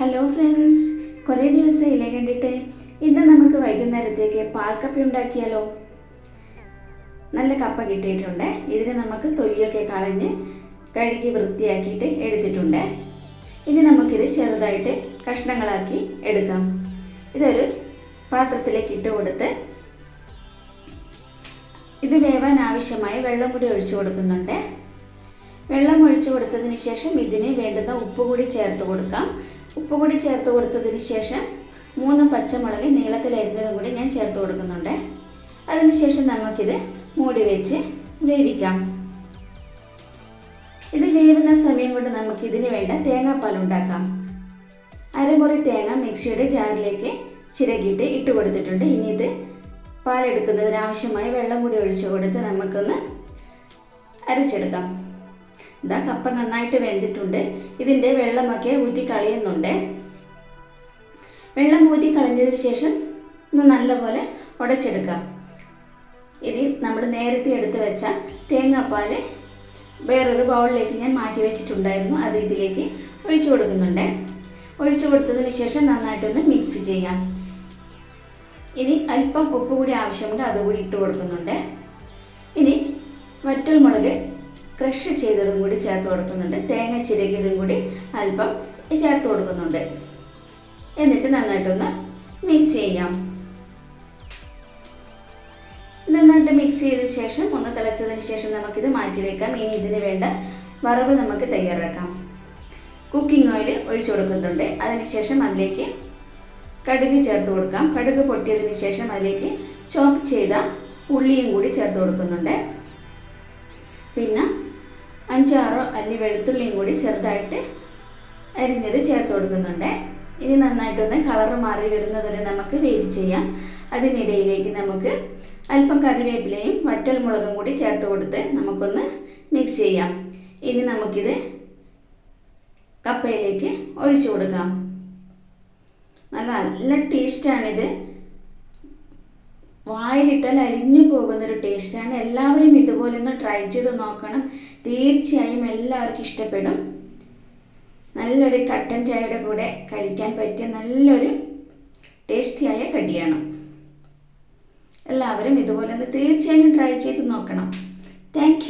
Hello friends കുറേ ദിവസമില്ലേ കണ്ടിട്ട്. ഇന്ന് നമുക്ക് വൈകുന്നേരത്തേക്ക് പാൽക്കപ്പ ഉണ്ടാക്കിയാലോ? നല്ല കപ്പ കിട്ടിയിട്ടുണ്ട്. ഇതിന് നമുക്ക് തൊലിയൊക്കെ കളഞ്ഞ് കഴുകി വൃത്തിയാക്കിയിട്ട് എടുത്തിട്ടുണ്ട്. ഇനി നമുക്കിത് ചെറുതായിട്ട് കഷ്ണങ്ങളാക്കി എടുക്കാം. ഇതൊരു പാത്രത്തിലേക്ക് ഇട്ട് കൊടുത്ത് ഇത് വേവാൻ ആവശ്യമായ വെള്ളം കൂടി ഒഴിച്ചു കൊടുക്കുന്നുണ്ട്. വെള്ളം ഒഴിച്ചു കൊടുത്തതിന് ശേഷം ഇതിന് വേണ്ടുന്ന ഉപ്പ് കൂടി ചേർത്ത് കൊടുക്കാം. ഉപ്പ് കൂടി ചേർത്ത് കൊടുത്തതിന് ശേഷം മൂന്ന് പച്ചമുളക് നീളത്തിലരിഞ്ഞതും കൂടി ഞാൻ ചേർത്ത് കൊടുക്കുന്നുണ്ട്. അതിനുശേഷം നമുക്കിത് മൂടി വെച്ച് വേവിക്കാം. ഇത് വേവുന്ന സമയം കൊണ്ട് നമുക്ക് ഇതിന് വേണ്ട തേങ്ങാപ്പാൽ ഉണ്ടാക്കാം. അരമുറി തേങ്ങ മിക്സിയുടെ ജാറിലേക്ക് ചിരകിയിട്ട് ഇട്ട് കൊടുത്തിട്ടുണ്ട്. ഇനി ഇത് പാലെടുക്കുന്നതിന് ആവശ്യമായ വെള്ളം കൂടി ഒഴിച്ചു കൊടുത്ത് നമുക്കൊന്ന് അരച്ചെടുക്കാം. ഇതാ കപ്പ നന്നായിട്ട് വെന്തിട്ടുണ്ട്. ഇതിന്റെ വെള്ളമൊക്കെ ഊറ്റി കളയുന്നുണ്ട് വെള്ളം ഊറ്റി കളഞ്ഞതിന് ശേഷം നല്ലപോലെ ഉടച്ചെടുക്കാം. ഇനി നമ്മൾ നേരത്തെ എടുത്ത് വെച്ച തേങ്ങാപ്പാൽ വേറൊരു ബൗളിലേക്ക് ഞാൻ മാറ്റി വെച്ചിട്ടുണ്ടായിരുന്നു. അത് ഇതിലേക്ക് ഒഴിച്ചു കൊടുക്കുന്നുണ്ട്. ഒഴിച്ചു കൊടുത്തതിന് ശേഷം നന്നായിട്ടൊന്ന് മിക്സ് ചെയ്യാം. ഇനി അല്പം ഉപ്പ് കൂടി ആവശ്യമുണ്ട് അതുകൂടി ഇട്ട് കൊടുക്കുന്നുണ്ട്. ഇനി വറ്റൽമുളക് ക്രഷ് ചെയ്തതും കൂടി ചേർത്ത് കൊടുക്കുന്നുണ്ട്. തേങ്ങ ചിരകിയതും കൂടി അല്പം ചേർത്ത് കൊടുക്കുന്നുണ്ട്. എന്നിട്ട് നന്നായിട്ടൊന്ന് മിക്സ് ചെയ്യാം. നന്നായിട്ട് മിക്സ് ചെയ്ത ശേഷം ഒന്ന് തിളച്ചതിന് ശേഷം നമുക്കിത് മാറ്റി വെക്കാം. ഇനി ഇതിന് വേണ്ട വറവ് നമുക്ക് തയ്യാറാക്കാം. കുക്കിംഗ് ഓയിൽ ഒഴിച്ചു കൊടുക്കുന്നുണ്ട്. അതിനുശേഷം അതിലേക്ക് കടുക് ചേർത്ത് കൊടുക്കാം. കടുക് പൊട്ടിയതിന് ശേഷം അതിലേക്ക് ചോപ്പ് ചെയ്ത ഉള്ളിയും കൂടി ചേർത്ത് കൊടുക്കുന്നുണ്ട്. പിന്നെ അഞ്ചാറോ അല്ലി വെളുത്തുള്ളിയും കൂടി ചെറുതായിട്ട് അരിഞ്ഞത് ചേർത്ത് കൊടുക്കുന്നുണ്ട്. ഇനി നന്നായിട്ടൊന്ന് കളർ മാറി വരുന്നതുവരെ നമുക്ക് വെയിറ്റ് ചെയ്യാം. അതിനിടയിലേക്ക് നമുക്ക് അല്പം കറിവേപ്പിലയും വറ്റൽ മുളകും കൂടി ചേർത്ത് കൊടുത്ത് നമുക്കൊന്ന് മിക്സ് ചെയ്യാം. ഇനി നമുക്കിത് കപ്പയിലേക്ക് ഒഴിച്ചു കൊടുക്കാം. നല്ല നല്ല ടേസ്റ്റാണിത് വായിലിട്ടാൽ അലിഞ്ഞു പോകുന്നൊരു ടേസ്റ്റാണ്. എല്ലാവരും ഇതുപോലെ ഒന്ന് ട്രൈ ചെയ്ത് നോക്കണം. തീർച്ചയായും എല്ലാവർക്കും ഇഷ്ടപ്പെടും. നല്ലൊരു കട്ടൻ ചായയുടെ കൂടെ കഴിക്കാൻ പറ്റിയ നല്ലൊരു ടേസ്റ്റിയായ കടിയാണ്. എല്ലാവരും ഇതുപോലെ ഒന്ന് തീർച്ചയായും ട്രൈ ചെയ്ത് നോക്കണം. താങ്ക്